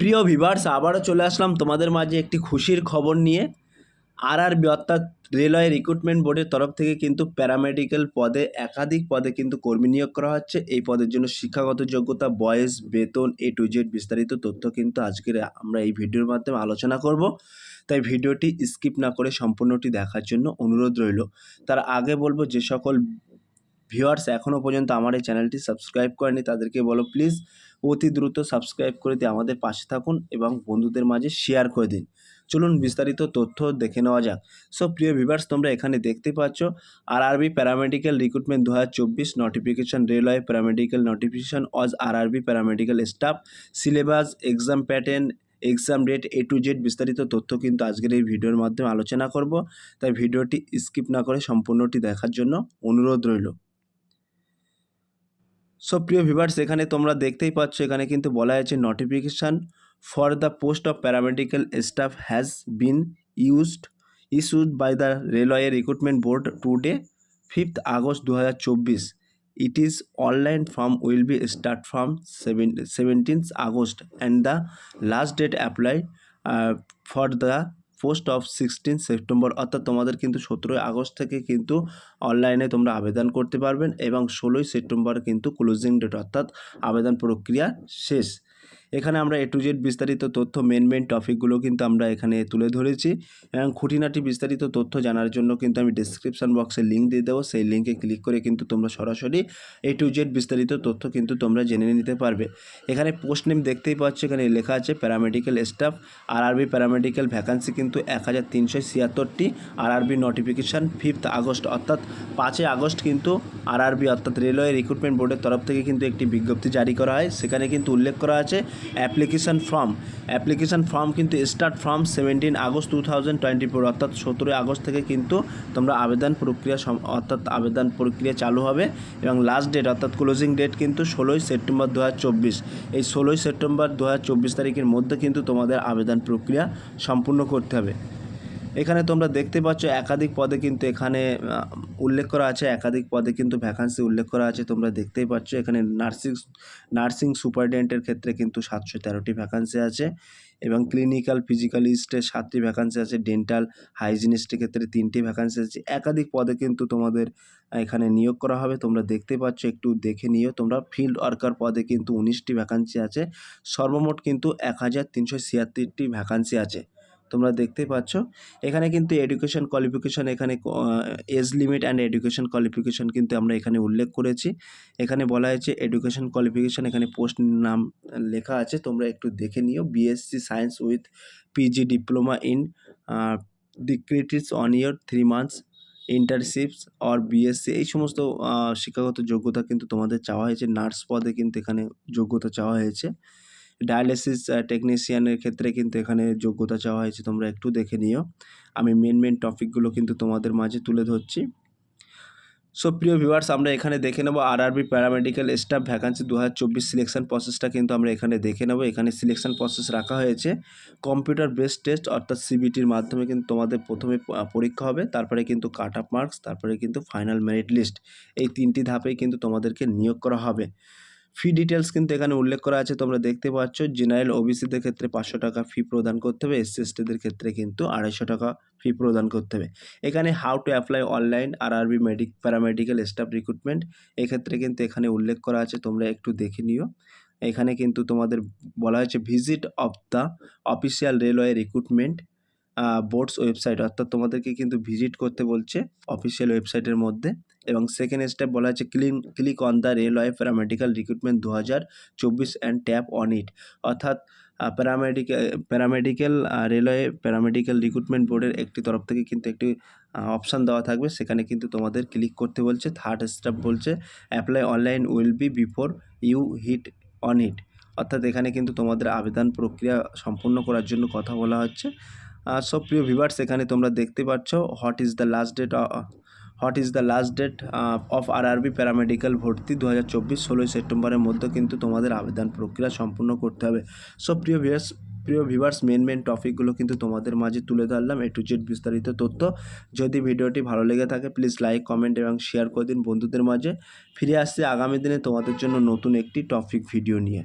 প্রিয় ভিভার্স আবারও চলে আসলাম তোমাদের মাঝে একটি খুশির খবর নিয়ে। আরআরবি অর্থাৎ রেলওয়ে রিক্রুটমেন্ট বোর্ডের তরফ থেকে কিন্তু প্যারামেডিক্যাল পদে, একাধিক পদে কিন্তু কর্মী নিয়োগ করা হচ্ছে। এই পদের জন্য শিক্ষাগত যোগ্যতা, বয়স, বেতন এ টু জেড বিস্তারিত তথ্য কিন্তু আজকের আমরা এই ভিডিওর মাধ্যমে আলোচনা করব। তাই ভিডিওটি স্কিপ না করে সম্পূর্ণটি দেখার জন্য অনুরোধ রইল। তার আগে বলব, যে সকল ভিউয়ার্স এখনও পর্যন্ত আমার এই চ্যানেলটি সাবস্ক্রাইব করেনি, তাদেরকে বলো প্লিজ। অতি দ্রুত সাবস্ক্রাইব করে দিয়ে আমাদের পাশে থাকুন এবং বন্ধুদের মাঝে শেয়ার করে দিন। চলুন বিস্তারিত তথ্য দেখে নেওয়া যাক। সো প্রিয় ভিভার্স তোমরা এখানে দেখতে পাচ্ছ আর আরবি প্যারামেডিক্যাল রিক্রুটমেন্ট দু হাজার চব্বিশ notification railway paramedical notification Aja R RB paramedical staff syllabus exam pattern exam date A to Z বিস্তারিত তথ্য কিন্তু আজকের এই ভিডিওর মাধ্যমে আলোচনা করব। তাই ভিডিওটি স্কিপ না করে সম্পূর্ণটি দেখার জন্য অনুরোধ রইল। সো প্রিয় ভিভার্স এখানে তোমরা দেখতেই পাচ্ছ, এখানে কিন্তু বলা হয়েছে notification for the post of paramedical staff has been used issued by the railway recruitment board today fifth August দু হাজার চব্বিশ it is online form will be start from seven seventeenth August and the last date apply for the post of sixteen September অর্থাৎ তোমাদের কিন্তু সতেরোই August থেকে কিন্তু অনলাইনে তোমরা আবেদন করতে পারবেন এবং ষোলোই সেপ্টেম্বর কিন্তু ক্লোজিং ডেট অর্থাৎ আবেদন প্রক্রিয়া শেষ। এখানে আমরা এ টু জেড বিস্তারিত তথ্য মেন মেন টপিকগুলো কিন্তু আমরা এখানে তুলে ধরেছি। এবং খুঁটিনাটি বিস্তারিত তথ্য জানার জন্য কিন্তু আমি ডিসক্রিপশান বক্সে লিঙ্ক দিয়ে দেবো। সেই লিঙ্কে ক্লিক করে কিন্তু তোমরা সরাসরি এ টু জেড বিস্তারিত তথ্য কিন্তু তোমরা জেনে নিতে পারবে। এখানে পোস্ট নেম দেখতেই পাচ্ছ, এখানে লেখা আছে প্যারামেডিক্যাল স্টাফ আর আরবি প্যারামেডিক্যাল ভ্যাকান্সি কিন্তু এক হাজার তিনশো ছিয়াত্তরটি। আর আরবি নোটিফিকেশান ফিফথ আগস্ট, অর্থাৎ পাঁচই আগস্ট কিন্তু আর আরবি অর্থাৎ রেলওয়ে রিক্রুটমেন্ট বোর্ডের তরফ থেকে কিন্তু একটি বিজ্ঞপ্তি জারি করা হয়। সেখানে কিন্তু উল্লেখ করা আছে, অ্যাপ্লিকেশান ফর্ম। অ্যাপ্লিকেশান ফর্ম কিন্তু start form seventeen August two thousand twenty four, অর্থাৎ সতেরোই আগস্ট থেকে কিন্তু তোমরা আবেদন প্রক্রিয়া অর্থাৎ আবেদন প্রক্রিয়া চালু হবে এবং লাস্ট ডেট অর্থাৎ ক্লোজিং ডেট কিন্তু ষোলোই সেপ্টেম্বর দু হাজার চব্বিশ। এই ষোলোই সেপ্টেম্বর দু হাজার চব্বিশ তারিখের মধ্যে কিন্তু তোমাদের আবেদন প্রক্রিয়া সম্পূর্ণ করতে হবে। এখানে তোমরা দেখতে পাচ্ছ একাধিক পদে কিন্তু এখানে উল্লেখ করা আছে, একাধিক পদে কিন্তু ভ্যাকান্সি উল্লেখ করা আছে। তোমরা দেখতেই পাচ্ছ এখানে নার্সিং নার্সিং সুপারিনটেন্ডেন্টের ক্ষেত্রে কিন্তু সাতশো তেরোটি ভ্যাকান্সি আছে এবং ক্লিনিক্যাল ফিজিক্যালিস্টে সাতটি ভ্যাকান্সি আছে ডেন্টাল হাইজিনিস্টের ক্ষেত্রে তিনটি ভ্যাকান্সি আছে। একাধিক পদে কিন্তু তোমাদের এখানে নিয়োগ করা হবে। তোমরা দেখতে পাচ্ছ, একটু দেখে নিও, তোমরা ফিল্ড ওয়ার্কার পদে কিন্তু উনিশটি ভ্যাকান্সি আছে। সর্বমোট কিন্তু এক হাজার তিনশো ছিয়াত্তরটি ভ্যাকান্সি আছে। তোমরা দেখতে পাচ্ছ। এখানে কিন্তু এডুকেশন কোয়ালিফিকেশন এখানে age limit and education qualification কিন্তু আমরা এখানে উল্লেখ করেছি। এখানে বলা হয়েছে এডুকেশন কোয়ালিফিকেশন এখানে পোস্ট নাম লেখা আছে। তোমরা একটু দেখে নিও। BSc science with PG diploma in dietetics one year three months internships or BSc এই সমস্ত শিক্ষাগত যোগ্যতা কিন্তু তোমাদের চাওয়া হয়েছে। নার্স পদে কিন্তু এখানে যোগ্যতা চাওয়া হয়েছে। ডায়ালিসিস টেকনিশিয়ানের ক্ষেত্রে কিন্তু এখানে যোগ্যতা চাওয়া হয়েছে, তোমরা একটু দেখে নিও। আমি মেন মেন টপিকগুলো কিন্তু তোমাদের মাঝে তুলে ধরছি। সো প্রিয় ভিউয়ার্স আমরা এখানে দেখে নেব আর আরবি প্যারামেডিক্যাল স্টাফ ভ্যাকান্সি দু হাজার চব্বিশ সিলেকশন প্রসেসটা কিন্তু আমরা এখানে দেখে নেব। এখানে সিলেকশন প্রসেস রাখা হয়েছে। কম্পিউটার বেসড টেস্ট অর্থাৎ সিবিটির মাধ্যমে কিন্তু তোমাদের প্রথমে পরীক্ষা হবে, তারপরে কিন্তু কাট আপ মার্কস তারপরে কিন্তু ফাইনাল মেরিট লিস্ট এই তিনটি ধাপেই কিন্তু তোমাদেরকে নিয়োগ করা হবে। ফি ডিটেলস কিন্তু এখানে উল্লেখ করা আছে। তোমরা দেখতে পাচ্ছ জেনারেল ওবিসিদের ক্ষেত্রে পাঁচশো টাকা ফি প্রদান করতে হবে। এসসি এসটিদের ক্ষেত্রে কিন্তু আড়াইশো টাকা ফি প্রদান করতে হবে। এখানে how to apply online R RB medic paramedical staff recruitment এক্ষেত্রে কিন্তু এখানে উল্লেখ করা আছে। তোমরা একটু দেখে নিও। এখানে কিন্তু তোমাদের বলা হয়েছে visit of the official railway recruitment boards website অর্থাৎ তোমাদেরকে কিন্তু ভিজিট করতে বলছে অফিসিয়াল ওয়েবসাইটের মধ্যে। এবং সেকেন্ড স্টেপ বলা হচ্ছে clean click on the railway paramedical recruitment দু হাজার চব্বিশ অ্যান্ড ট্যাপ অন ইট অর্থাৎ paramedical paramedical railway paramedical recruitment বোর্ডের একটি তরফ থেকে কিন্তু একটি অপশান দেওয়া থাকবে। সেখানে কিন্তু তোমাদের ক্লিক করতে বলছে থার্ড স্টেপ বলছে apply online will be before you hit on it অর্থাৎ এখানে কিন্তু তোমাদের আবেদন প্রক্রিয়া সম্পূর্ণ করার জন্য কথা বলা হচ্ছে। আর সব প্রিয় ভিভার্স এখানে তোমরা দেখতে পাচ্ছ what is the last date what is the last date of R RB paramedical ভর্তি? দু হাজার চব্বিশ, ষোলোই সেপ্টেম্বরের মধ্যে কিন্তু তোমাদের আবেদন প্রক্রিয়া সম্পূর্ণ করতে হবে। সো প্রিয় ভিভার্স প্রিয় ভিভার্স মেন মেন টপিকগুলো কিন্তু তোমাদের মাঝে তুলে ধরলাম। এ টু জেড বিস্তারিত তথ্য। যদি ভিডিওটি ভালো লেগে থাকে প্লিজ লাইক কমেন্ট এবং শেয়ার করে দিন বন্ধুদের মাঝে। ফিরে আসছে আগামী দিনে তোমাদের জন্য নতুন একটি টপিক ভিডিও নিয়ে।